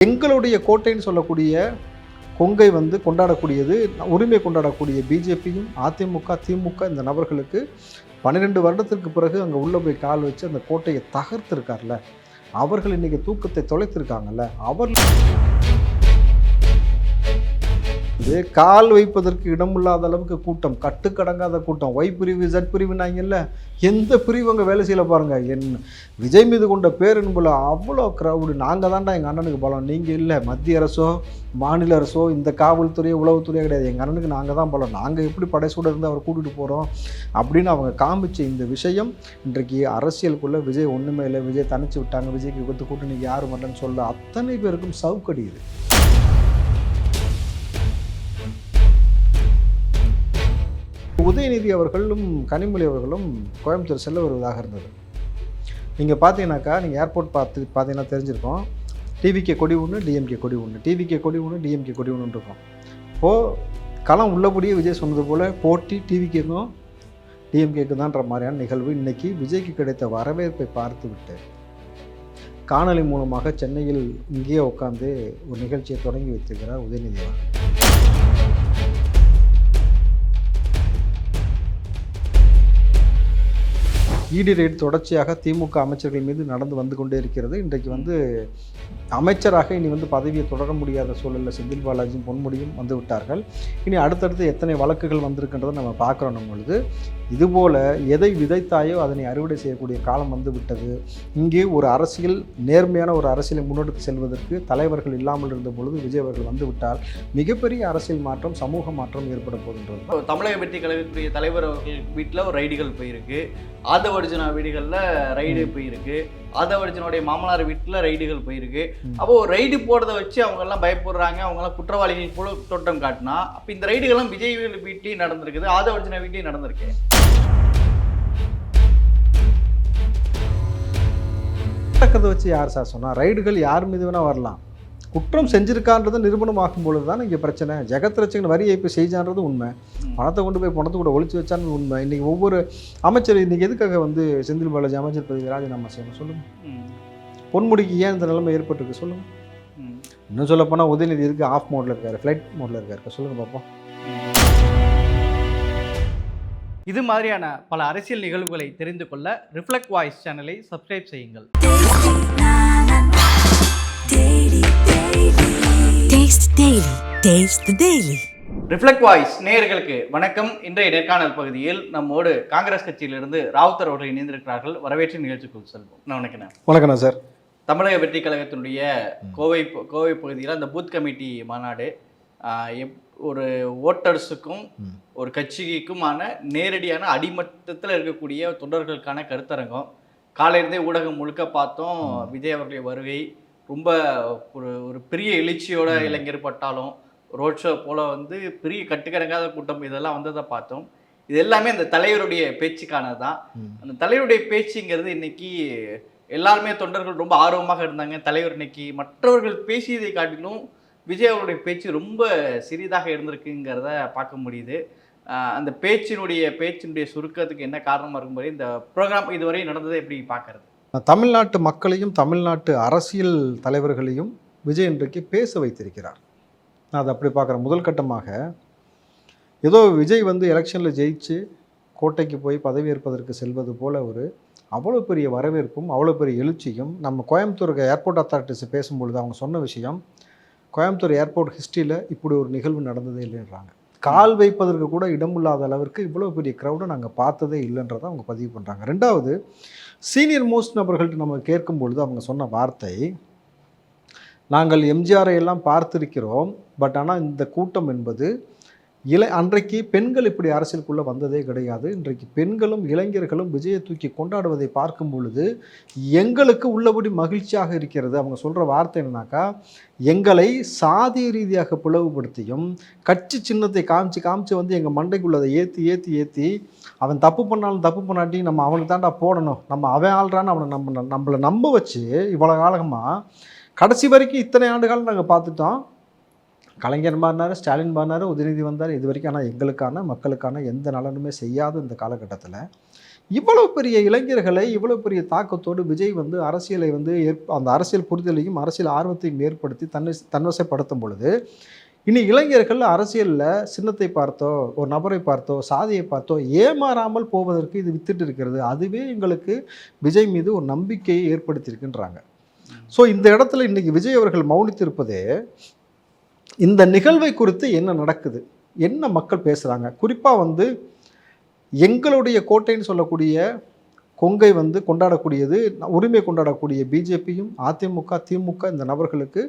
எங்களுடைய கோட்டைன்னு சொல்லக்கூடிய கொங்கை வந்து கொண்டாடக்கூடியது உரிமை கொண்டாடக்கூடிய பிஜேபியும் அதிமுக திமுக இந்த நபர்களுக்கு பன்னிரெண்டு வருடத்திற்கு பிறகு அங்கே உள்ளே போய் கால் வச்சு அந்த கோட்டையை தகர்த்திருக்கார்ல. அவர்கள் இன்றைக்கி தூக்கத்தை தொலைத்திருக்காங்கல்ல. அவர் இது கால் வைப்பதற்கு இடமில்லாத அளவுக்கு கூட்டம் கட்டுக்கடங்காத கூட்டம். ஒய் பிரிவு ஜட் பிரிவுனாங்கல்ல எந்த பிரிவு அங்கே வேலை செய்யல பாருங்கள் என் விஜய் மீது கொண்ட பேரன்புல அவ்வளோ க்ரௌடு நாங்கள் தான்டா எங்கள் அண்ணனுக்கு பலம். நீங்கள் இல்லை மத்திய அரசோ மாநில அரசோ இந்த காவல்துறையோ உளவுத்துறையோ கிடையாது. எங்கள் அண்ணனுக்கு நாங்கள் தான் பலம். நாங்கள் எப்படி படைசூட இருந்து அவரை கூட்டிகிட்டு போகிறோம் அப்படின்னு அவங்க காமிச்ச இந்த விஷயம் இன்றைக்கு அரசியலுக்குள்ளே விஜய் ஒன்றுமே இல்லை. விஜய் தனிச்சு விட்டாங்க. விஜய்க்கு கொடுத்து கூட்டணிக்கு யாரும் வரலன்னு சொல்ல அத்தனை பேருக்கும் சவுக்கடியுது உதயநிதி அவர்களும் கனிமொழி அவர்களும் கோயம்புத்தூர் செல்ல வருவதாக இருந்தது. நீங்கள் பார்த்தீங்கன்னாக்கா நீங்கள் ஏர்போர்ட் பார்த்து பார்த்தீங்கன்னா தெரிஞ்சிருக்கோம். டிவிகே கொடி ஒன்று டிஎம்கே கொடி ஒன்று டிவிகே கொடி ஒன்று டிஎம்கே கொடி ஒன்று இருக்கும். இப்போது களம் உள்ளபடியே விஜய் சொன்னது போல் போட்டி டிவிகேக்கும் டிஎம்கேக்கு தான்ற மாதிரியான நிகழ்வு இன்றைக்கி விஜய்க்கு கிடைத்த வரவேற்பை பார்த்து விட்டு காணொலி மூலமாக சென்னையில் இங்கேயே உட்காந்து ஒரு நிகழ்ச்சியை தொடங்கி வைத்திருக்கிறார் உதயநிதி அவர்கள். இடி ரேட் தொடர்ச்சியாக திமுக அமைச்சர்கள் மீது நடந்து வந்து கொண்டே இருக்கிறது. இன்றைக்கு வந்து அமைச்சராக இனி வந்து பதவியை தொடர முடியாத சூழலில் செந்தில் பாலாஜியும் பொன்முடியும் வந்து விட்டார்கள். இனி அடுத்தடுத்து எத்தனை வழக்குகள் வந்திருக்கின்றதை நம்ம பார்க்குறோம் நம்ம பொழுது இதுபோல் எதை விதைத்தாயோ அதனை அறுவடை செய்யக்கூடிய காலம் வந்து விட்டது. இங்கே ஒரு அரசியல் நேர்மையான ஒரு அரசியலை முன்னெடுத்து செல்வதற்கு தலைவர்கள் இல்லாமல் இருந்த பொழுது விஜய் அவர்கள் வந்து விட்டால் மிகப்பெரிய அரசியல் மாற்றம் சமூக மாற்றம் ஏற்பட போகின்றது. தமிழக வெற்றி கழகத்துடைய தலைவர் அவர்கள் வீட்டில் ஒரு ரைடுகள் போயிருக்கு. ஆதவர்ஜுனா வீடுகளில் ரைடு போயிருக்கு. ஆதவர்ஜுனுடைய மாமனார் வீட்டில் ரைடுகள் போயிருக்கு. அப்போ ரைடு போடுறத வச்சு அவங்க எல்லாம் பயப்படுறாங்க. அவங்க எல்லாம் குற்றவாளிகள் போல தோட்டம் காட்டினா அப்போ இந்த ரைடுகள்லாம் விஜய் வீட்லையும் நடந்திருக்குது. ஆதவர்ஜுனா வீட்லையும் நடந்திருக்கு. நடக்கிறத வச்சு யார் சார் சொன்னா ரைடுகள் யார் மீது வேணால் வரலாம். குற்றம் செஞ்சிருக்கான்றது நிரூபணமாகும் பொழுது தான் இங்கே பிரச்சனை? ஜெகத் ரச்சகன் வரி ஏய்ப்பு செய்தான்றது உண்மை. பணத்தை கொண்டு போய் பணத்தை கூட ஒழிச்சு வச்சான்னு உண்மை. இன்னைக்கு ஒவ்வொரு அமைச்சர் இன்னைக்கு எதுக்காக வந்து செந்தில் பாலாஜி அமைச்சர் பதவி ராஜினாமா செய்யணும் சொல்லுங்க. ம். பொன்முடிக்கு ஏன் இந்த நிலைமை ஏற்பட்டிருக்கு சொல்லுங்க. ம். இன்னும் சொல்ல போனால் உதயநிதி இருக்கு ஆஃப் மோட்ல இருக்காரு ஃப்ளைட் மோட்ல இருக்காரு. சொல்லுங்க பார்ப்போம் இது மாதிரியான பல அரசியல் நிகழ்வுகளை தெரிந்து கொள்ள ரிஃப்ளெக்ட் வாய்ஸ் சேனலை சப்ஸ்கிரைப் செய்யுங்கள். Taste the Daily. Reflect voice நேயர்களுக்கு வணக்கம். இன்றைய நேர்காணல் பகுதியில் நம்மோடு காங்கிரஸ் கட்சியிலிருந்து ராவுத்தர் அவர்கள் இணைந்திருக்கிறார்கள். வரவேற்று நிகழ்ச்சிக்குள் செல்வோம். நான் வணக்கம் வணக்கண்ணா சார். தமிழக வெற்றி கழகத்தினுடைய கோவை கோவை பகுதியில் அந்த பூத் கமிட்டி மாநாடு ஒரு ஓட்டர்ஸுக்கும். ஒரு கட்சிக்குமான நேரடியான அடிமட்டத்தில் இருக்கக்கூடிய தொண்டர்களுக்கான கருத்தரங்கம். காலையிலேருந்தே ஊடகம் முழுக்க பார்த்தோம். விஜய் அவர்களுடைய வருகை ரொம்ப ஒரு ஒரு பெரிய எழுச்சியோட இளைஞர் பட்டாலும் ரோட் ஷோ போல வந்து பெரிய கட்டுக்கடங்காத கூட்டம் இதெல்லாம் வந்ததை பார்த்தோம். இது எல்லாமே அந்த தலைவருடைய பேச்சுக்கானது தான். அந்த தலைவருடைய பேச்சுங்கிறது இன்னைக்கு எல்லாருமே தொண்டர்கள் ரொம்ப ஆர்வமாக இருந்தாங்க. தலைவர் இன்னைக்கு மற்றவர்கள் பேசியதை காட்டிலும் விஜய் அவருடைய பேச்சு ரொம்ப சிறிதாக இருந்திருக்குங்கிறத பார்க்க முடியுது. அந்த பேச்சினுடைய பேச்சினுடைய சுருக்கத்துக்கு என்ன காரணமாக இருக்கும்போது இந்த ப்ரோக்ராம் இதுவரை நடந்ததை எப்படி பார்க்கறது? தமிழ்நாட்டு மக்களையும் தமிழ்நாட்டு அரசியல் தலைவர்களையும் விஜய் இன்றைக்கு பேச வைத்திருக்கிறார். நான் அதை அப்படி பார்க்குறேன் முதல் கட்டமாக ஏதோ விஜய் வந்து எலெக்ஷனில் ஜெயிச்சு கோட்டைக்கு போய் பதவியேற்பதற்கு செல்வது போல் ஒரு அவ்வளோ பெரிய வரவேற்பும் அவ்வளோ பெரிய எழுச்சியும் நம்ம கோயம்புத்தூர் ஏர்போர்ட் அத்தாரிட்டிஸ் பேசும்பொழுது அவங்க சொன்ன விஷயம் கோயம்புத்தூர் ஏர்போர்ட் ஹிஸ்ட்ரியில் இப்படி ஒரு நிகழ்வு நடந்ததே இல்லைன்றாங்க. கால் வைப்பதற்கு கூட இடமில்லாத அளவிற்கு இவ்வளோ பெரிய க்ரௌடை நாங்கள் பார்த்ததே இல்லைன்றதை அவங்க பதிவு பண்ணுறாங்க ரெண்டாவது சீனியர் மோஸ்ட் நபர்கள்ட்ட நம்ம கேட்கும் பொழுது அவங்க சொன்ன வார்த்தை நாங்கள் எம்ஜிஆரை எல்லாம் பார்த்திருக்கிறோம் பட் ஆனால் இந்த கூட்டம் என்பது இள அன்றைக்கு பெண்கள் இப்படி அரசியலுக்குள்ளே வந்ததே கிடையாது. இன்றைக்கு பெண்களும் இளைஞர்களும் விஜயை தூக்கி கொண்டாடுவதை பார்க்கும் பொழுது எங்களுக்கு உள்ளபடி மகிழ்ச்சியாக இருக்கிறது. அவங்க சொல்கிற வார்த்தை என்னன்னாக்கா எங்களை சாதி ரீதியாக பிளவுபடுத்தியும் கட்சி சின்னத்தை காமிச்சு காமிச்சு வந்து எங்கள் மண்டைக்குள்ளதை ஏற்றி ஏற்றி ஏற்றி அவன் தப்பு பண்ணாலும் தப்பு பண்ணாட்டி நம்ம அவனுக்கு தாண்டா போடணும். நம்ம அவன் ஆள்றான்னு அவனை நம்ம நம்மளை நம்ப வச்சு இவ்வளோ காலமாக கடைசி வரைக்கும் இத்தனை ஆண்டுகள் நாங்கள் பார்த்துட்டோம். கலைஞர் மாறினார் ஸ்டாலின் மாறினார் உதயநிதி வந்தார். இது வரைக்கும் ஆனால் எங்களுக்கான மக்களுக்கான எந்த நலனுமே செய்யாத இந்த காலகட்டத்தில் இவ்வளவு பெரிய இளைஞர்களை இவ்வளவு பெரிய தாக்கத்தோடு விஜய் வந்து அரசியலை வந்து ஏற்ப அந்த அரசியல் புரிதலையும் அரசியல் ஆர்வத்தையும் ஏற்படுத்தி தன்னை தன்வசப்படுத்தும் பொழுது இனி இளைஞர்கள் அரசியலில் சின்னத்தை பார்த்தோ ஒரு நபரை பார்த்தோ சாதியை பார்த்தோ ஏமாறாமல் போவதற்கு இது வித்திட்டு இருக்கிறது. அதுவே எங்களுக்கு விஜய் மீது ஒரு நம்பிக்கையை ஏற்படுத்தியிருக்குன்றாங்க. ஸோ இந்த இடத்துல இன்னைக்கு விஜய் அவர்கள் மௌனித்திருப்பதே இந்த நிகழ்வை குறித்து என்ன நடக்குது? என்ன மக்கள் பேசுகிறாங்க குறிப்பாக வந்து எங்களுடைய கோட்டைன்னு சொல்லக்கூடிய கொங்கை வந்து கொண்டாடக்கூடியது உரிமை கொண்டாடக்கூடிய பிஜேபியும் அதிமுக திமுக இந்த நபர்களுக்கு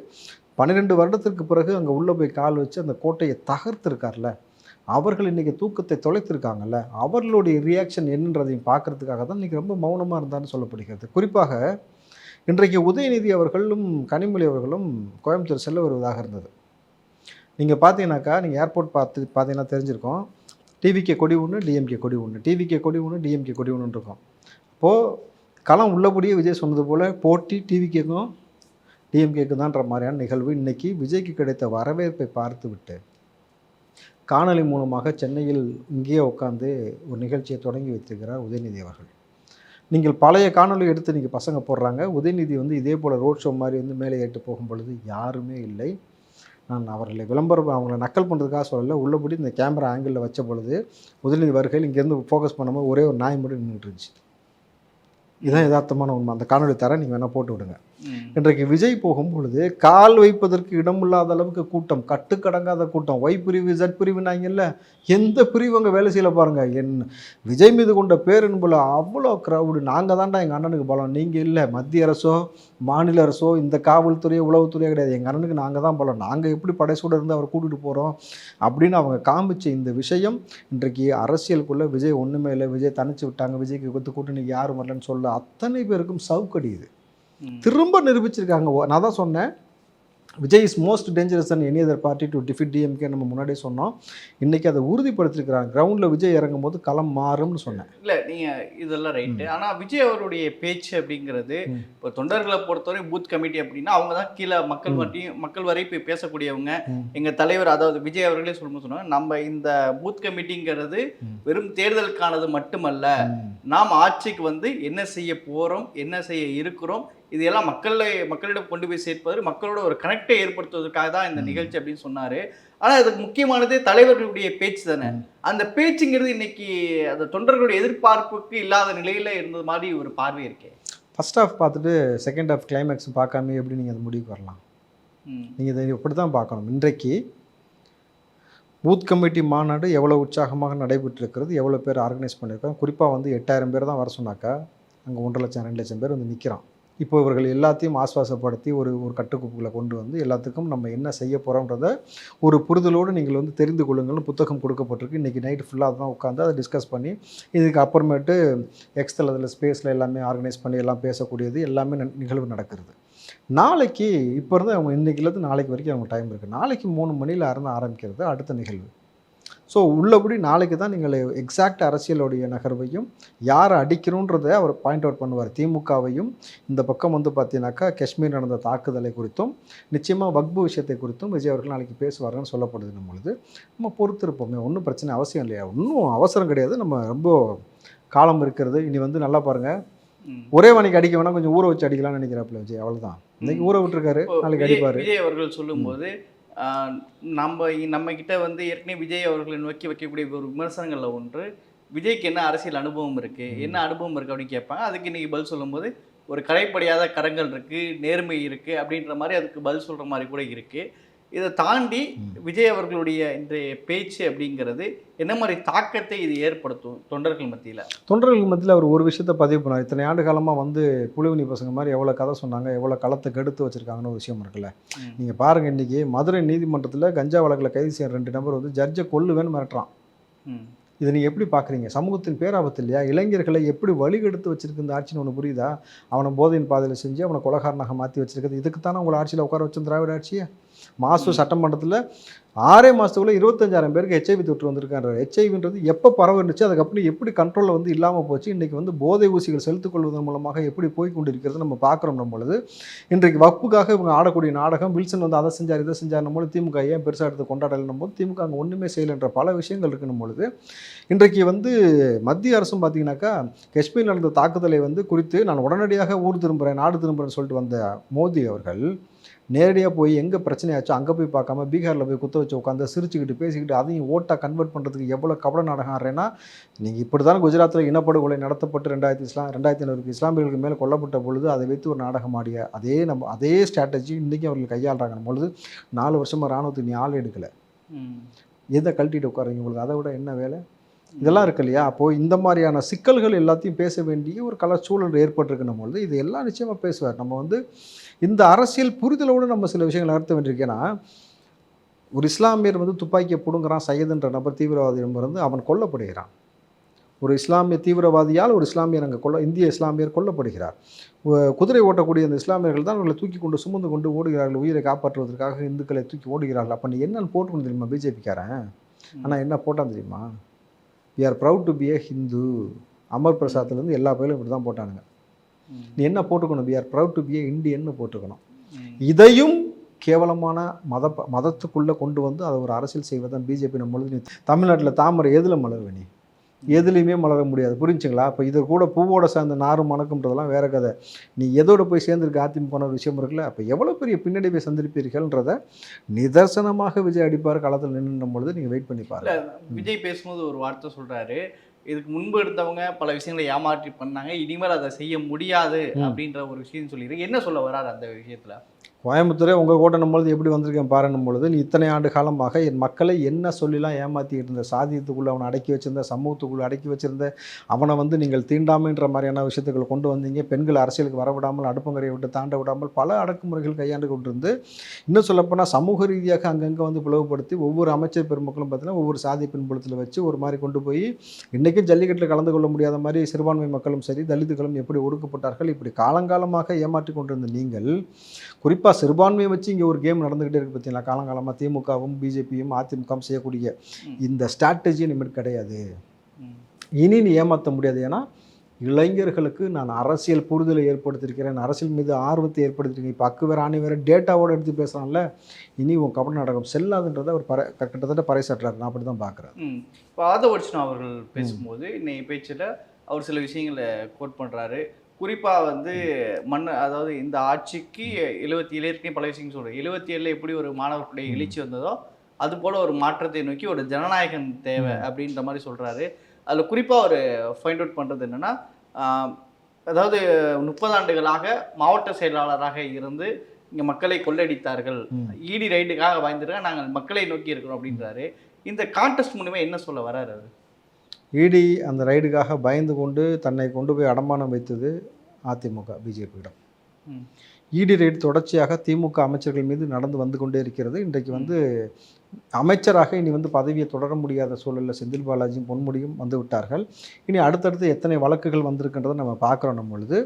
பன்னிரெண்டு வருடத்திற்கு பிறகு அங்கே உள்ளே போய் கால் வச்சு அந்த கோட்டையை தகர்த்துருக்கார்ல. அவர்கள் இன்றைக்கி தூக்கத்தை தொலைத்திருக்காங்கல்ல. அவர்களுடைய ரியாக்ஷன் என்னன்றதையும் பார்க்கறதுக்காக தான் இன்றைக்கி ரொம்ப மௌனமாக இருந்தான்னு சொல்லப்படுகிறது. குறிப்பாக இன்றைக்கு உதயநிதி அவர்களும் கனிமொழி அவர்களும் கோயம்புத்தூர் செல்ல வருவதாக இருந்தது. நீங்கள் பார்த்தீங்கன்னாக்கா நீங்கள் ஏர்போர்ட் பார்த்து பார்த்தீங்கன்னா தெரிஞ்சிருக்கோம். டிவிகே கொடி ஒன்று டிஎம்கே கொடி ஒன்று டிவிகே கொடி ஒன்று டிஎம்கே கொடி ஒன்று இருக்கும். அப்போது களம் உள்ளபடியே விஜய் சொன்னது போல் போட்டி டிவிகேக்கும் டிஎம்கேக்கு தான்ற மாதிரியான நிகழ்வு இன்றைக்கி விஜய்க்கு கிடைத்த வரவேற்பை பார்த்து விட்டு மூலமாக சென்னையில் இங்கேயே உட்காந்து ஒரு நிகழ்ச்சியை தொடங்கி வைத்திருக்கிறார் உதயநிதி அவர்கள். நீங்கள் பழைய காணொலி எடுத்து நீங்கள் பசங்க போடுறாங்க. உதயநிதி வந்து இதே போல் ரோட் ஷோ மாதிரி வந்து மேலே ஏட்டு போகும் பொழுது யாருமே இல்லை. நான் அவர்களை விளம்பரம் அவங்கள நக்கல் பண்ணுறதுக்காக சொல்லலை. உள்ளபடி இந்த கேமரா ஆங்கிளில் வச்ச பொழுது முதலில் வருகையில் இங்கேருந்து ஃபோக்கஸ் பண்ணும்போது ஒரே ஒரு நாய் மட்டும் நின்றுட்டு இருந்துச்சு. இதுதான் யதார்த்தமான உண்மை. அந்த காணொலி தர நீங்கள் வேணால் போட்டு விடுங்க. இன்றைக்கு விஜய் போகும் பொழுது கால் வைப்பதற்கு இடமில்லாத அளவுக்கு கூட்டம் கட்டுக்கடங்காத கூட்டம் ஒய் பிரிவு ஜட் பிரிவுனாங்கல்ல எந்த பிரிவு அங்கே வேலை செய்யல பாருங்கள் என் விஜய் மீது கொண்ட பேரன்புல அவ்வளோ க்ரௌடு நாங்கள் தான்டா எங்கள் அண்ணனுக்கு பலம். நீங்கள் இல்லை மத்திய அரசோ மாநில அரசோ இந்த காவல்துறையோ உளவுத்துறையோ கிடையாது. எங்கள் அண்ணனுக்கு நாங்கள் தான் பலம். நாங்கள் எப்படி படைசூட இருந்து அவர் கூட்டிகிட்டு போகிறோம் அப்படின்னு அவங்க காமிச்ச இந்த விஷயம் இன்றைக்கு அரசியலுக்குள்ளே விஜய் ஒன்றுமே இல்லை. விஜய் தனிச்சு விட்டாங்க. விஜய்க்கு கொத்து கூட்டணிக்கு யாரும் வரலன்னு சொல்ல அத்தனை பேருக்கும் சவுக்கடியுது. திரும்ப நிரூபிச்சிருக்காங்க. நான் தான் சொன்னேன். Vijay is most dangerous and any other party to defeat DMK நம்ம முன்னாடியே சொன்னோம். இன்றைக்கி அதை உறுதிப்படுத்திருக்கிறாங்க. கிரவுண்டில் விஜய் இறங்கும் போது களம் மாறும்னு சொன்னேன். இல்ல நீங்க இதெல்லாம் ரைட்டு ஆனா விஜய் அவருடைய பேச்சு அப்படிங்கிறது. இப்போ தொண்டர்களை பொறுத்தவரை பூத் கமிட்டி அப்படின்னா அவங்க தான் கீழே மக்கள். வரையும் மக்கள் வரை போய் பேசக்கூடியவங்க. ம். எங்க தலைவர் அதாவது விஜய் அவர்களே சொல்லும்போது சொன்னாங்க நம்ம இந்த பூத் கமிட்டிங்கிறது. வெறும் தேர்தலுக்கானது மட்டுமல்ல நாம் ஆட்சிக்கு வந்து என்ன செய்ய போறோம் என்ன செய்ய இருக்கிறோம் இதையெல்லாம் மக்களை மக்களிடம் கொண்டு போய் சேர்ப்பது மக்களோட ஒரு கனெக்டை ஏற்படுத்துவதற்காக தான் இந்த. நிகழ்ச்சி அப்படின்னு சொன்னாரு. ஆனா அதுக்கு முக்கியமானதே தலைவர்களுடைய பேச்சு தானே. அந்த பேச்சுங்கிறது இன்னைக்கு அந்த தொண்டர்களுடைய எதிர்பார்ப்புக்கு இல்லாத நிலையில இருந்தது மாதிரி ஒரு பார்வை இருக்கே. ஃபர்ஸ்ட் ஹாஃப் பார்த்துட்டு செகண்ட் ஹாஃப் கிளைமேக்ஸ் பார்க்காம எப்படி நீங்கள் அந்த முடிவுக்கு வரலாம். நீங்கள் இதை இப்படி தான் பார்க்கணும். இன்றைக்கு பூத் கமிட்டி மாநாடு எவ்வளோ உற்சாகமாக நடைபெற்றிருக்கிறது எவ்வளோ பேர் ஆர்கனைஸ் பண்ணியிருக்காங்க. குறிப்பாக வந்து எட்டாயிரம் பேர் தான் வர சொன்னாக்கா அங்கே ஒன்றரை லட்சம் ரெண்டு லட்சம் பேர் வந்து நிற்கிறான் இப்போ இவர்கள் எல்லாத்தையும் ஆஸ்வாசப்படுத்தி ஒரு ஒரு கட்டுக்குப்புகளை கொண்டு வந்து எல்லாத்துக்கும் நம்ம என்ன செய்ய போகிறோன்றத ஒரு புரிதலோடு நீங்கள் வந்து தெரிந்து கொள்ளுங்கள்னு புத்தகம் கொடுக்கப்பட்டிருக்கு. இன்றைக்கி நைட் ஃபுல்லாக தான் உட்காந்து அதை டிஸ்கஸ் பண்ணி இதுக்கு அப்புறமேட்டு எக்ஸ்தல் அதில் ஸ்பேஸில் எல்லாமே ஆர்கனைஸ் பண்ணி எல்லாம் பேசக்கூடியது எல்லாமே நிகழ்வு நடக்கிறது. நாளைக்கு இப்போ இருந்து அவங்க இன்றைக்கிலேருந்து நாளைக்கு வரைக்கும் அவங்க டைம் இருக்குது நாளைக்கு மூணு மணியில் இருந்து ஆரம்பிக்கிறது அடுத்த நிகழ்வு. ஸோ உள்ளபடி நாளைக்கு தான் நீங்கள் எக்ஸாக்ட் அரசியலுடைய நகர்வையும் யாரை அடிக்கணுன்றதை அவர் பாயிண்ட் அவுட் பண்ணுவார். திமுகவையும் இந்த பக்கம் வந்து பார்த்தீங்கன்னாக்கா காஷ்மீர் நடந்த தாக்குதலை குறித்தும் நிச்சயமாக வக்பு விஷயத்தை குறித்தும் விஜய் அவர்கள் நாளைக்கு பேசுவார்னு சொல்லப்படுது நம்மளுது நம்ம பொறுத்திருப்போமே ஒன்றும் பிரச்சனை அவசியம் இல்லையா? ஒன்றும் அவசரம் கிடையாது. நம்ம ரொம்ப காலம் இருக்கிறது. இனி வந்து நல்லா பாருங்கள். ஒரே மணிக்கு அடிக்க வேணா கொஞ்சம் ஊற வச்சு அடிக்கலாம்னு நினைக்கிறாப்புல விஜய். அவ்வளவுதான். இன்னைக்கு ஊற விட்டுருக்காரு. நாளைக்கு அடிப்பாரு. விஜய் அவர்கள் சொல்லும்போது நம்ம நம்ம கிட்ட வந்து ஏற்கனவே விஜய் அவர்களை நோக்கி வைக்கக்கூடிய ஒரு விமர்சனங்கள்ல ஒன்று விஜய்க்கு என்ன அரசியல் அனுபவம் இருக்கு என்ன அனுபவம் இருக்கு அப்படின்னு கேட்பாங்க. அதுக்கு இன்னைக்கு பதில் சொல்லும்போது ஒரு கரைப்படியாத கரங்கள் இருக்கு நேர்மை இருக்கு அப்படின்ற மாதிரி அதுக்கு பதில் சொல்ற மாதிரி கூட இருக்கு. இதை தாண்டி விஜய் அவர்களுடைய இன்றைய பேச்சு அப்படிங்கிறது என்ன மாதிரி தாக்கத்தை இது ஏற்படுத்தும் தொண்டர்கள் மத்தியில? தொண்டர்கள் மத்தியில் அவர் ஒரு விஷயத்தை பதிவு பண்ணார். இத்தனை ஆண்டு காலமாக வந்து புலிவனி பசங்க மாதிரி எவ்வளோ கதை சொன்னாங்க எவ்வளோ களத்தை கெடுத்து வச்சிருக்காங்கன்னு ஒரு விஷயம் இருக்குல்ல. நீங்கள் பாருங்கள் இன்றைக்கி மதுரை நீதிமன்றத்தில் கஞ்சா வழக்கில் கைது செய்ய ரெண்டு நபர் வந்து ஜட்ஜை கொல்லுவேன்னு மிரட்டுறான். இதை நீங்கள் எப்படி பார்க்குறீங்க? சமூகத்தின் பேராபத்து இல்லையா? இளைஞர்களை எப்படி வழிகெடுத்து வச்சிருக்கு இந்த ஆட்சின்னு ஒன்று புரியுதா? அவனை போதையின் பாதையில் செஞ்சு அவனை கொலகாரனாக மாற்றி வச்சிருக்கிறது. இதுக்கு தானே உங்களை ஆட்சியில் உட்கார வச்சு திராவிட ஆட்சியை? மாசு சட்டமன்றத்தில் ஆறே மாதத்துக்குள்ளே இருபத்தஞ்சாயிரம் பேருக்கு ஹெச்ஐவி தொற்று வந்திருக்காரு ஹெச்ஐவின்றது எப்போ பரவுனுச்சு அதுக்கப்புறம் எப்படி கண்ட்ரோலில் வந்து இல்லாமல் போச்சு இன்றைக்கி வந்து போதை ஊசிகள் செலுத்திக் கொள்வதன் மூலமாக எப்படி போய் கொண்டிருக்கிறது நம்ம பார்க்குறோம் நம்ம பொழுது. இன்றைக்கு வகுப்புக்காக இவங்க ஆடக்கூடிய நாடகம் வில்சன் வந்து அதை செஞ்சார் இதை செஞ்சார் போது திமுக ஏன் பெருசாக எடுத்து கொண்டாடலும் போது திமுக அங்கே ஒன்றுமே செய்யலைன்ற பல விஷயங்கள் இருக்கணும் பொழுது இன்றைக்கு வந்து மத்திய அரசும் பார்த்தீங்கன்னாக்கா காஷ்மீர் நடந்த தாக்குதலை வந்து குறித்து நான் உடனடியாக ஊர் திரும்புகிறேன் நாடு திரும்புகிறேன்னு சொல்லிட்டு வந்த மோடி அவர்கள் நேரடியாக போய் எங்கே பிரச்சனையாச்சோ அங்கே போய் பார்க்காம பீகாரில் போய் குத்த வச்சு உட்காந்து சிரிச்சுக்கிட்டு பேசிக்கிட்டு அதையும் ஓட்டாக கன்வெர்ட் பண்ணுறதுக்கு எவ்வளோ கபட நாடகம் ஆடுறேன்னா நீங்கள் இப்படி தான் குஜராத்தில் இனப்படுகொலை நடத்தப்பட்டு ரெண்டாயிரத்தி இஸ்லாம் ரெண்டாயிரத்தி ஐநூறுக்கு இஸ்லாமியர்களுக்கு மேலே கொல்லப்பட்ட பொழுது அதை வைத்து ஒரு நாடகம் ஆடிய அதே நம்ம அதே ஸ்ட்ராட்டஜி இன்றைக்கும் அவர்கள் கையாளுறாங்க. பொழுது நாலு வருஷமாக ராணுவத்துக்கு நீ ஆள் எடுக்கலை. எதை கழட்டிட்டு உட்காருங்க உங்களுக்கு? அதை விட என்ன வேலை? இதெல்லாம் இருக்கு இல்லையா? அப்போது இந்த மாதிரியான சிக்கல்கள் எல்லாத்தையும் பேச வேண்டிய ஒரு கல சூழல் ஏற்பட்டிருக்கணும் பொழுது. இது எல்லாம் நிச்சயமாக பேசுவார். நம்ம வந்து இந்த அரசியல் புரிதலோடு நம்ம சில விஷயங்கள் நகர்த்த வேண்டியிருக்கேன்னா ஒரு இஸ்லாமியர் வந்து துப்பாக்கியை பிடுங்குறான் சையதுன்ற நபர் தீவிரவாதி நபர் வந்து அவன் கொல்லப்படுகிறான். ஒரு இஸ்லாமிய தீவிரவாதியால் ஒரு இஸ்லாமியர் அங்கே கொல்ல இந்திய இஸ்லாமியர் கொல்லப்படுகிறார். குதிரை ஓட்டக்கூடிய அந்த இஸ்லாமியர்கள் தான் அவர்களை தூக்கி கொண்டு சுமந்து கொண்டு ஓடுகிறார்கள் உயிரை காப்பாற்றுவதற்காக இந்துக்களை தூக்கி ஓடுகிறார்கள். அப்போ நீ என்னன்னு போட்டுக்கணும் தெரியுமா பிஜேபிக்காரன்? ஆனால் என்ன போட்டான் தெரியுமா? We are proud to be a Hindu Amar பிரசாத்லேருந்து எல்லா பேரும் இப்படி தான் போட்டானுங்க. நீ என்ன போட்டுக்கணும் we are proud to be a இந்தியன்னு போட்டுக்கணும். இதையும் கேவலமான மத மதத்துக்குள்ளே கொண்டு வந்து அதை ஒரு அரசியல் செய்வதான் பிஜேபி நம்ம தமிழ்நாட்டில் தாமரை எதில் மலர்வே நீ? எதுலேயுமே மலர முடியாது. புரிஞ்சுங்களா? அப்போ இது கூட பூவோட சேர்ந்த நாரும் மணக்கும்ன்றதெல்லாம் வேற கதை. நீ எதோட போய் சேர்ந்துருக்க? அதிமுக ஒரு விஷயம் இருக்குல்ல? அப்போ எவ்வளோ பெரிய பின்னடைவை சந்திருப்பீர்கள்ன்றத நிதர்சனமாக விஜய் அடிப்பார் களத்தில் நின்றுன்ற பொழுது நீங்கள் வெயிட் பண்ணி பாருங்க. விஜய் பேசும்போது ஒரு வார்த்தை சொல்றாரு. இதுக்கு முன்பு எடுத்தவங்க பல விஷயங்களை ஏமாற்றி பண்ணாங்க. இனிமேல் அதை செய்ய முடியாது அப்படின்ற ஒரு விஷயம் சொல்லியிருக்கு. என்ன சொல்ல வராரு அந்த விஷயத்துல? கோயம்புத்தூரே உங்கள் கோட்டணும் பொழுது எப்படி வந்திருக்கேன் பாருன்னும் பொழுது நீ இத்தனை ஆண்டு காலமாக என் மக்களை என்ன சொல்லிலாம் ஏமாற்றிக்கிட்டு இருந்த சாதியத்துக்குள்ளே அவனை அடக்கி வச்சிருந்த சமூகத்துக்குள்ளே அடக்கி வச்சிருந்த அவனை வந்து நீங்கள் தீண்டாமைன்ற மாதிரியான விஷயத்துக்களை கொண்டு வந்தீங்க. பெண்கள் அரசியலுக்கு வரவிடாமல் அடுப்பங்கரையை விட்டு தாண்ட விடாமல் பல அடக்குமுறைகள் கையாண்டு கொண்டிருந்து இன்னும் சொல்லப்போனால் சமூக ரீதியாக அங்கங்கே வந்து பிளவுபடுத்தி ஒவ்வொரு அமைச்சர் பெருமக்களும் பார்த்தீங்கன்னா ஒவ்வொரு சாதி பின்புலத்தில் வச்சு ஒரு மாதிரி கொண்டு போய் இன்றைக்கும் ஜல்லிக்கட்டில் கலந்து கொள்ள முடியாத மாதிரி சிறுபான்மை மக்களும் சரி தலித்துகளும் எப்படி ஒடுக்கப்பட்டார்கள் இப்படி காலங்காலமாக ஏமாற்றி கொண்டிருந்த நீங்கள் குறிப்பாக சிறுபான்மையை வச்சு இங்கே ஒரு கேம் நடந்துக்கிட்டே இருக்கு பார்த்தீங்களா காலங்காலமாக திமுகவும் பிஜேபியும் அதிமுகவும் செய்யக்கூடிய. இந்த ஸ்ட்ராட்டஜி இனிமேல் கிடையாது. இனி நீ ஏமாற்ற முடியாது. ஏன்னா இளைஞர்களுக்கு நான் அரசியல் புரிதலை ஏற்படுத்தியிருக்கிறேன். அரசியல் மீது ஆர்வத்தை ஏற்படுத்தியிருக்கேன். இப்போ அக்கு வேற ஆணி வேற டேட்டாவோட எடுத்து பேசுகிறான்ல இனி உன் கபட நாடகம் செல்லாதுன்றதை அவர் பறை கிட்டத்தட்ட பறைசாட்டுறாரு நான் அப்படி தான் பார்க்குறேன் இப்போ ஆதவர்ஷன் அவர்கள் பேசும்போது இன்னைக்கு பேச்சில் அவர் சில விஷயங்களை கோட் பண்ணுறாரு குறிப்பாக வந்து மண் அதாவது இந்த ஆட்சிக்கு எழுபத்தி ஏழு ஏற்கனவே பல விஷயங்கள் சொல்கிறேன் எழுபத்தி ஏழில் எப்படி ஒரு மாணவர்களுடைய எழுச்சி வந்ததோ அது போல ஒரு மாற்றத்தை நோக்கி ஒரு ஜனநாயகம் தேவை அப்படின்ற மாதிரி சொல்கிறாரு அதில் குறிப்பாக ஒரு ஃபைண்ட் அவுட் பண்ணுறது என்னென்னா அதாவது முப்பது ஆண்டுகளாக மாவட்ட செயலாளராக இருந்து இங்கே மக்களை கொள்ளடித்தார்கள். ஈடி ரைடுக்காக வாய்ந்திருக்காங்க நாங்கள் மக்களை நோக்கி இருக்கிறோம் அப்படின்றாரு. இந்த கான்டெஸ்ட் மூலிமா என்ன சொல்ல வராரு அது இடி அந்த ரைடுக்காக பயந்து கொண்டு தன்னை கொண்டு போய் அடமானம் வைத்தது அதிமுக பிஜேபியிடம். இடி ரைடு தொடர்ச்சியாக திமுக அமைச்சர்கள் மீது நடந்து வந்து கொண்டே இருக்கிறது. இன்றைக்கு வந்து அமைச்சராக இனி வந்து பதவியை தொடர முடியாத சூழலில் செந்தில் பாலாஜியும் பொன்முடியும் வந்து விட்டார்கள். இனி அடுத்தடுத்து எத்தனை வழக்குகள் வந்திருக்கின்றதை நம்ம பார்க்குறோம் நம்ம பொழுது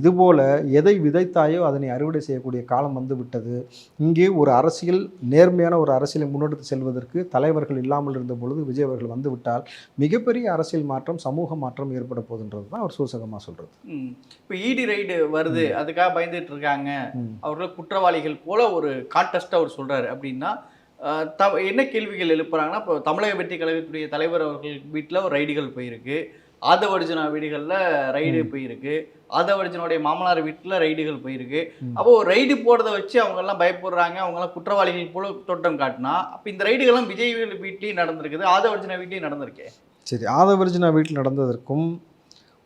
இதுபோல எதை விதைத்தாயோ அதனை அறுவடை செய்யக்கூடிய காலம் வந்து விட்டது. இங்கே ஒரு அரசியல் நேர்மையான ஒரு அரசியலை முன்னெடுத்து செல்வதற்கு தலைவர்கள் இல்லாமல் இருந்த பொழுது விஜய் அவர்கள் வந்து விட்டால் மிகப்பெரிய அரசியல் மாற்றம் சமூக மாற்றம் ஏற்பட போகுதுன்றது தான் அவர் சூசகமாக சொல்கிறது. இப்போ ஈடி ரைடு வருது அதுக்காக பயந்துட்டு இருக்காங்க. அவர்கள் குற்றவாளிகள் போல ஒரு கான்டெஸ்ட் அவர் சொல்றாரு. அப்படின்னா த என்ன கேள்விகள் எழுப்புறாங்கன்னா இப்போ தமிழக வெற்றி கழகத்துடைய தலைவர் அவர்கள் வீட்டில் ஒரு ரைடுகள் போயிருக்கு. ஆதவர்ஜுனா வீடுகளில் ரைடு போயிருக்கு. ஆதவர்ஜுனுடைய மாமனார் வீட்டில் ரைடுகள் போயிருக்கு. அப்போ ஒரு ரைடு போடுறத வச்சு அவங்க எல்லாம் பயப்படுறாங்க. அவங்க எல்லாம் குற்றவாளிகள் போல தோட்டம் காட்டினா அப்போ இந்த ரைடுகள்லாம் விஜய் வீட்லேயும் நடந்திருக்குது ஆதவர்ஜுனா வீட்லேயும் நடந்திருக்கே. சரி ஆதவர்ஜினா வீட்டில் நடந்ததற்கும்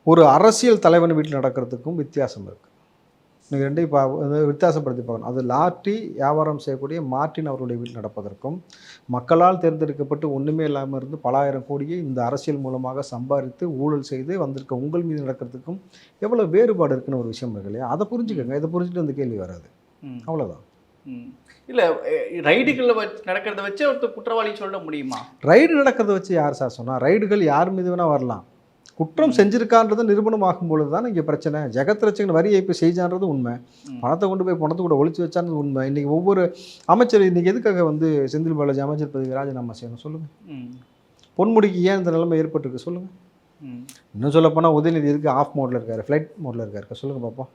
ஒரு அரசியல் தலைவன் வீட்டில் நடக்கிறதுக்கும் வித்தியாசம் இருக்குது நீங்கள் ரெண்டையும் பா வித்தியாசப்படுத்தி பார்க்கணும். அது லாட்டி வியாபாரம் செய்யக்கூடிய மார்ட்டின் அவருடைய வீட்டில் நடப்பதற்கும் மக்களால் தேர்ந்தெடுக்கப்பட்டு ஒன்றுமே இல்லாமல் இருந்து பல ஆயிரம் கோடியை இந்த அரசியல் மூலமாக சம்பாதித்து ஊழல் செய்து வந்திருக்க உங்கள் மீது நடக்கிறதுக்கும் எவ்வளோ வேறுபாடு இருக்குன்னு ஒரு விஷயம் இருக்கு இல்லையா? அதை புரிஞ்சுக்கோங்க. இதை புரிஞ்சுட்டு அந்த கேள்வி வராது. அவ்வளோதான். இல்ல ரைடுகளில் வச்சு நடக்கிறத வச்சு ஒருத்தர் குற்றவாளி சொல்ல முடியுமா? ரைடு நடக்கிறத வச்சு யார் சார் சொன்னா ரைடுகள் யார் மீது வேணால் வரலாம். குற்றம் செஞ்சிருக்கான்றது நிரூபணம் ஆகும் பொழுது தான் இங்கே பிரச்சனை ஜெகத் ரச்சகன் வரி ஏய்ப்பு செய்தான்றது உண்மை. பணத்தை கொண்டு போய் பணத்தை கூட ஒழிச்சு வச்சான்றது உண்மை இன்னைக்கு ஒவ்வொரு அமைச்சர் இன்னைக்கு எதுக்காக வந்து செந்தில் பாலாஜி அமைச்சர் பதவி ராஜினாமா செய்யணும் சொல்லுங்கள். பொன்முடிக்கு ஏன் இந்த நிலைமை ஏற்பட்டிருக்கு சொல்லுங்கள். இன்னும் சொல்ல போனால் உதயநிதி எதுக்கு ஆஃப் மோடில் இருக்காரு ஃப்ளைட் மோடில் இருக்காரு சொல்லுங்கள் பார்ப்போம்.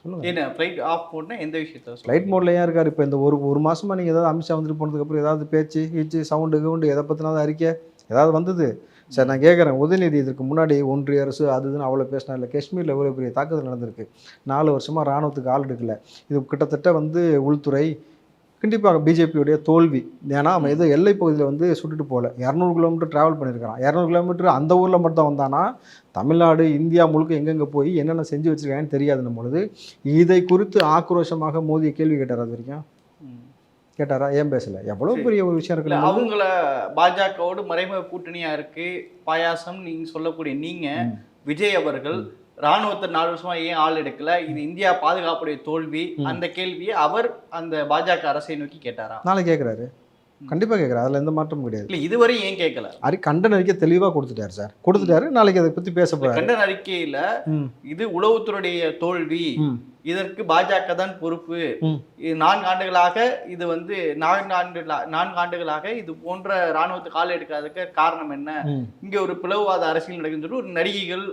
சொல்லுங்கள் ஃப்ளைட் ஆஃப் போட்டுனா எந்த விஷயத்த? ஃப்ளைட் மோடில் ஏன் இருக்கார் இப்போ இந்த ஒரு ஒரு மாசமா நீங்கள் ஏதாவது அமித்ஷா வந்துட்டு போனதுக்கப்புறம் ஏதாவது பேச்சு ஈச்சு சவுண்டு கவுண்டு எதை பற்றினாவது அறிக்கை ஏதாவது வந்தது சரி நான் கேட்குறேன் உதயநிதி இதற்கு முன்னாடி ஒன்றிய அரசு அது இதுன்னு அவ்வளோ பேசினா இல்லை. காஷ்மீரில் எவ்வளோ பெரிய தாக்குதல் நடந்திருக்கு? நாலு வருஷமாக ராணுவத்துக்கு ஆள் எடுக்கல. இது கிட்டத்தட்ட வந்து உள்துறை கண்டிப்பாக பிஜேபியுடைய தோல்வி. ஏன்னா அவன் ஏதோ எல்லை பகுதியில் வந்து சுட்டுட்டு போகல இரநூறு கிலோமீட்டர் ட்ராவல் பண்ணியிருக்கிறான். இரநூறு கிலோமீட்டர் அந்த ஊரில் மட்டும் தான் வந்தானா? தமிழ்நாடு இந்தியா முழுக்க எங்கெங்கே போய் என்னென்ன செஞ்சு வச்சிருக்காங்கன்னு தெரியாதுன்னும் பொழுது இதை குறித்து ஆக்ரோஷமாக மோதிய கேள்வி கேட்டார் அது வரைக்கும்? கேட்டாரா? ஏன் பேசல? எவ்வளோ பெரிய ஒரு விஷயம் இல்ல இருக்கு அவங்கள பாஜகவோடு மறைமுக கூட்டணியா இருக்கு பாயாசம் நீங்க சொல்லக்கூடிய நீங்க. விஜய் அவர்கள் ராணுவத்தை நாலு வருஷமா ஏன் ஆள் எடுக்கல? இது இந்தியா பாதுகாப்புடைய தோல்வி. அந்த கேள்வியை அவர் அந்த பாஜக அரசை நோக்கி கேட்டாரா? நாளைக்கு கேட்குறாரு கண்டிப்பாக கேட்குறாரு அதில் எந்த மாற்றமும் கிடையாது. இல்ல இதுவரை ஏன் கேட்கல அரி கண்டன அறிக்கை தெளிவாக கொடுத்துட்டாரு சார். கொடுத்துட்டாரு. நாளைக்கு அதை பற்றி பேச போறாரு. கண்டன அறிக்கையில இது உளவுத்துறையுடைய தோல்வி. இதற்கு பாஜக தான் பொறுப்பு நான்கு ஆண்டுகளாக இது வந்து நான்கு ஆண்டு நான்கு ஆண்டுகளாக இது போன்ற ராணுவத்தை கால் எடுக்காததுக்கு காரணம் என்ன? இங்க ஒரு பிளவுவாத அரசியல் நடக்குதுன்னு சொல்லி ஒரு நடிகைகள்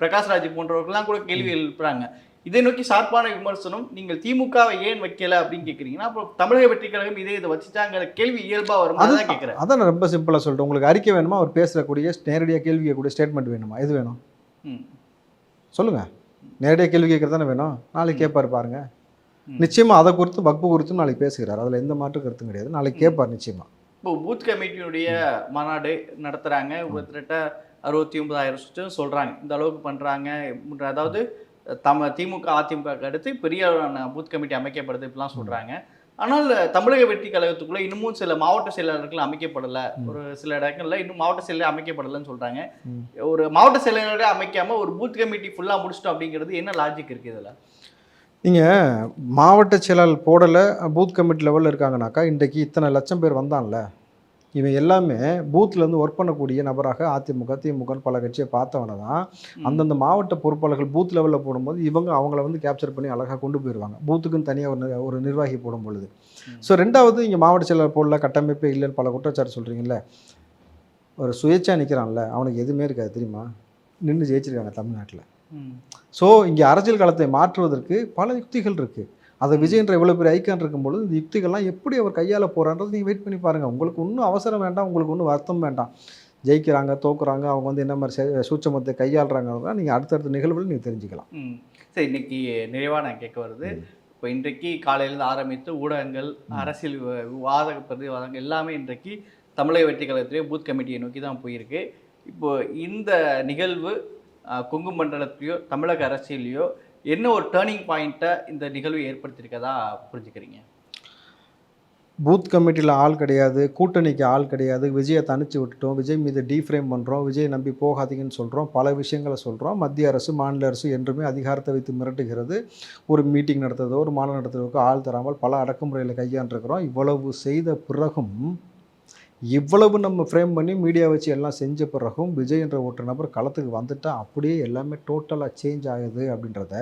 பிரகாஷ்ராஜ் போன்றவர்கள்லாம் கூட கேள்வி எழுப்புறாங்க. இதை நோக்கி சார்பான விமர்சனம் நீங்கள் திமுகவை ஏன் வைக்கல அப்படின்னு கேக்குறீங்கன்னா அப்புறம் தமிழக வெற்றி கழகம் இதே இதை வச்சுட்டாங்கிற கேள்வி இயல்பா வருமா அது தான் கேட்கிறேன் அதான் ரொம்ப சிம்பிளாக சொல்லிட்டேன் உங்களுக்கு அறிக்கை வேணுமா? அவர் பேசுகிறக்கூடிய நேரடியாக கேள்வி கேட்கக்கூடிய ஸ்டேட்மெண்ட் வேணுமா? எது வேணும்? ம். சொல்லுங்கள் நேரடியாக கேள்வி கேட்குறது தானே வேணும்? நாளைக்கு கேட்பாரு பாருங்க. நிச்சயமாக அதை குறித்து வக்பு குறித்தும் நாளைக்கு பேசுகிறார். அதில் எந்த மாற்று கருத்தும் கிடையாது. நாளைக்கு கேட்பார் நிச்சயமாக இப்போ பூத் கமிட்டியினுடைய மாநாடு நடத்துறாங்க. கிட்டத்தட்ட அறுபத்தி ஒன்பதாயிரம் சுற்று சொல்றாங்க. இந்த அளவுக்கு பண்றாங்க. அதாவது தம திமுக அதிமுக அடுத்து பெரிய பூத் கமிட்டி அமைக்கப்படுது. இப்படிலாம் சொல்றாங்க. ஆனால் தமிழக வெற்றி கழகத்துக்குள்ள இன்னமும் சில மாவட்ட செயலாளர்கள் அமைக்கப்படல. ஒரு சில இடங்கள்ல இன்னும் மாவட்ட செயலர் அமைக்கப்படலைன்னு சொல்றாங்க. ம். ஒரு மாவட்ட செயலரோட அமைக்காம ஒரு பூத் கமிட்டி ஃபுல்லா முடிச்சிட்டோம் அப்படிங்கிறது என்ன லாஜிக் இருக்கு இதுல? நீங்கள் மாவட்ட செயலாளர் போடலை பூத் கமிட்டி லெவலில் இருக்காங்கனாக்கா இன்றைக்கு இத்தனை லட்சம் பேர் வந்தான்ல இவன் எல்லாமே பூத்லேருந்து ஒர்க் பண்ணக்கூடிய நபராக அதிமுக திமுக பல கட்சியை பார்த்தவன தான் அந்தந்த மாவட்ட பொறுப்பாளர்கள் பூத் லெவலில் போடும்போது இவங்க அவங்கள வந்து கேப்சர் பண்ணி அழகாக கொண்டு போயிடுவாங்க பூத்துக்குன்னு தனியாக ஒரு ஒரு நிர்வாகி போடும் பொழுது. ஸோ ரெண்டாவது இங்கே மாவட்ட செயலர் போடல கட்டமைப்பே இல்லைன்னு பல குற்றச்சாட்டு சொல்கிறீங்கல்ல ஒரு சுயேட்சா நிற்கிறான்ல அவனுக்கு எதுவுமே இருக்காது தெரியுமா? நின்று ஜெயிச்சிருக்காங்க தமிழ்நாட்டில். ஸோ இங்கே அரசியல் களத்தை மாற்றுவதற்கு பல யுக்திகள் இருக்குது அதை விஜயன்ற இவ்வளோ பெரிய ஐக்கான் இருக்கும்பொழுது இந்த யுக்திகள்லாம் எப்படி அவர் கையாள போகிறான்றது நீங்கள் வெயிட் பண்ணி பாருங்கள் உங்களுக்கு ஒன்றும் அவசரம் வேண்டாம் உங்களுக்கு ஒன்றும் வருத்தம் வேண்டாம். ஜெயிக்கிறாங்க தோக்குறாங்க அவங்க வந்து என்ன மாதிரி சூட்சமத்தை கையாளுறாங்க நீங்கள் அடுத்தடுத்த நிகழ்வுகள் நீங்கள் தெரிஞ்சுக்கலாம். சரி இன்னைக்கு நிறைவா நான் கேட்க வருது. இப்போ இன்றைக்கு காலையிலேருந்து ஆரம்பித்து ஊடகங்கள் அரசியல் விவா- விவாத பிரதிவாதங்கள் எல்லாமே இன்றைக்கு தமிழக வெற்றி கழகத்திலே பூத் கமிட்டியை நோக்கி தான் போயிருக்கு. இப்போ இந்த நிகழ்வு கொங்கு மண்டலத்திலையோ தமிழக அரசியலையோ என்ன ஒரு டேர்னிங் பாயிண்ட்டை இந்த நிகழ்வு ஏற்படுத்தியிருக்கதா புரிஞ்சுக்கிறீங்க? பூத் கமிட்டியில் ஆள் கிடையாது கூட்டணிக்கு ஆள் கிடையாது. விஜயை தனிச்சு விட்டுட்டோம் விஜய் மீது டீஃப்ரேம் பண்ணுறோம் விஜய் நம்பி போகாதீங்கன்னு சொல்கிறோம் பல விஷயங்களை சொல்கிறோம் மத்திய அரசு மாநில அரசு என்றுமே அதிகாரத்தை வைத்து மிரட்டுகிறது. ஒரு மீட்டிங் நடத்துறதோ ஒரு மாநாடு நடத்துறதுக்கோ ஆள் தராமல் பல அடக்குமுறையில் கையாண்டிருக்கிறோம். இவ்வளவு செய்த பிறகும் இவ்வளவு நம்ம ஃப்ரேம் பண்ணி மீடியா வச்சு எல்லாம் செஞ்ச பிறகும் விஜய் என்ற ஒரு நபர் களத்துக்கு வந்துட்டா அப்படியே எல்லாமே டோட்டலாக சேஞ்ச் ஆகுது அப்படின்றத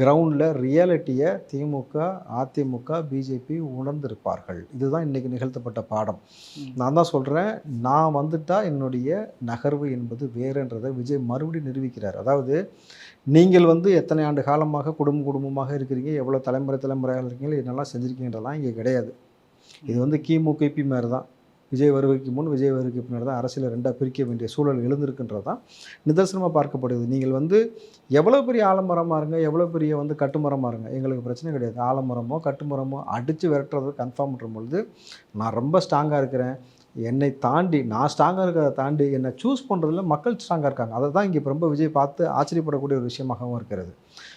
கிரவுண்டில் ரியாலிட்டியை திமுக அதிமுக பிஜேபி உணர்ந்திருப்பார்கள். இதுதான் இன்றைக்கி நிகழ்த்தப்பட்ட பாடம். நான் தான் சொல்கிறேன் நான் வந்துட்டா என்னுடைய நகர்வு என்பது வேறுன்றதை விஜய் மறுபடியும் நிரூபிக்கிறார். அதாவது நீங்கள் வந்து எத்தனை ஆண்டு காலமாக குடும்ப குடும்பமாக இருக்கிறீங்க எவ்வளோ தலைமுறை தலைமுறையாக இருக்கீங்க என்னெல்லாம் செஞ்சுருக்கீங்கன்றலாம் இங்கே கிடையாது. இது வந்து கிமு கிபி மாதிரி தான் விஜய் வருகைக்கு முன் விஜய் வருகைக்கு பின்னர் தான் அரசியலை ரெண்டாக பிரிக்க வேண்டிய சூழல் எழுந்திருக்குன்றது தான். நிதர்சனமாக பார்க்கப்படுது. நீங்கள் வந்து எவ்வளோ பெரிய ஆலமரமாக இருங்க எவ்வளோ பெரிய வந்து கட்டுமரமாக இருங்க. எங்களுக்கு பிரச்சனை கிடையாது. ஆலமரமோ கட்டுமரமோ அடித்து விரட்டுறது கன்ஃபார்ம் பண்ணுற பொழுது நான் ரொம்ப ஸ்ட்ராங்காக இருக்கிறேன். என்னை தாண்டி நான் ஸ்ட்ராங்காக இருக்கிறத தாண்டி என்னை சூஸ் பண்ணுறதுல மக்கள் ஸ்ட்ராங்காக இருக்காங்க. அதை தான் இங்கே ரொம்ப விஜய் பார்த்து ஆச்சரியப்படக்கூடிய ஒரு விஷயமாகவும் இருக்கிறது.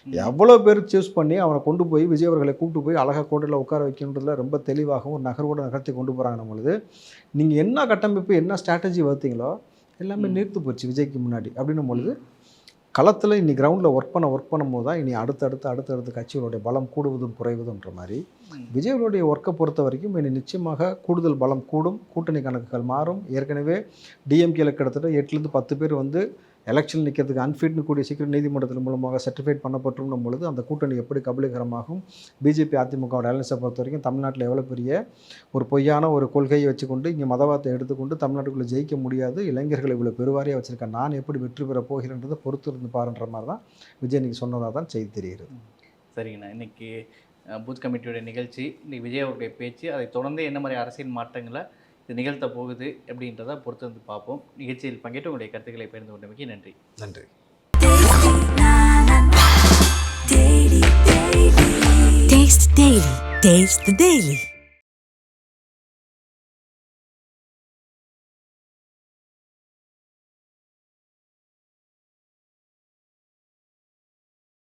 எவ்வளோ பேர் சூஸ் பண்ணி அவனை கொண்டு போய் விஜய் அவர்களை கூப்பிட்டு போய் அழகாக கோட்டையில் உட்கார வைக்கணுன்றதுல ரொம்ப தெளிவாகவும் நகர்வோட நகர்த்தி கொண்டு போகிறாங்க பொழுது. நீங்கள் என்ன கட்டமைப்பு என்ன ஸ்ட்ராட்டஜி வகுத்தீங்களோ எல்லாமே ம். நீர்த்து போச்சு விஜய்க்கு முன்னாடி அப்படின்னும் பொழுது களத்தில் இனி கிரவுண்டில் ஒர்க் பண்ண ஒர்க் பண்ணும்போது தான் இனி அடுத்தடுத்து அடுத்தடுத்து கட்சிகளுடைய பலம் கூடுவதும் குறைவதுன்ற மாதிரி விஜயனுடைய ஒர்க்கை பொறுத்த வரைக்கும் இனி நிச்சயமாக கூடுதல் பலம் கூடும். கூட்டணி கணக்குகள் மாறும். ஏற்கனவே டிஎம்கேல கிட்டத்தட்ட எட்டுலேருந்து பத்து பேர் வந்து எலெக்ஷன் நிற்கிறதுக்கு அன்ஃபிட்னு கூடிய சீக்கிரம் நீதிமன்றத்தின் மூலமாக சர்டிஃபைட் பண்ணப்பட்டுரும் பொழுது அந்த கூட்டணி எப்படி கபலீகரமாகும்? பிஜேபி அதிமுகவோட அலைன்ஸை பொறுத்த வரைக்கும் தமிழ்நாட்டில் எவ்வளோ பெரிய ஒரு பொய்யான ஒரு கொள்கையை வச்சுக்கொண்டு இங்கே மதவாதத்தை எடுத்துக்கொண்டு தமிழ்நாட்டுக்குள்ளே ஜெயிக்க முடியாது இளைஞர்களை இவ்வளோ பெருவாரியாக வச்சுருக்கேன் நான் எப்படி வெற்றி பெற போகிறேன்றதை பொறுத்து இருந்து பாருன்ற மாதிரி தான் விஜய் இன்னைக்கு சொன்னதாக தான் செய்தி தெரிகிறது. சரிங்கண்ணா. இன்றைக்கி பூத் கமிட்டியோட நிகழ்ச்சி இன்னைக்கு விஜய் அவருடைய பேச்சு அதை தொடர்ந்து என்ன மாதிரி அரசியல் மாற்றங்களை இது நிகழ்த்த போகுது அப்படின்றத பொறுத்து வந்து பார்ப்போம் நிகழ்ச்சியில் பங்கேற்று உங்களுடைய கருத்துக்களை பகிர்ந்து கொண்டமைக்கு நன்றி நன்றி Taste the Daily. Taste the Daily.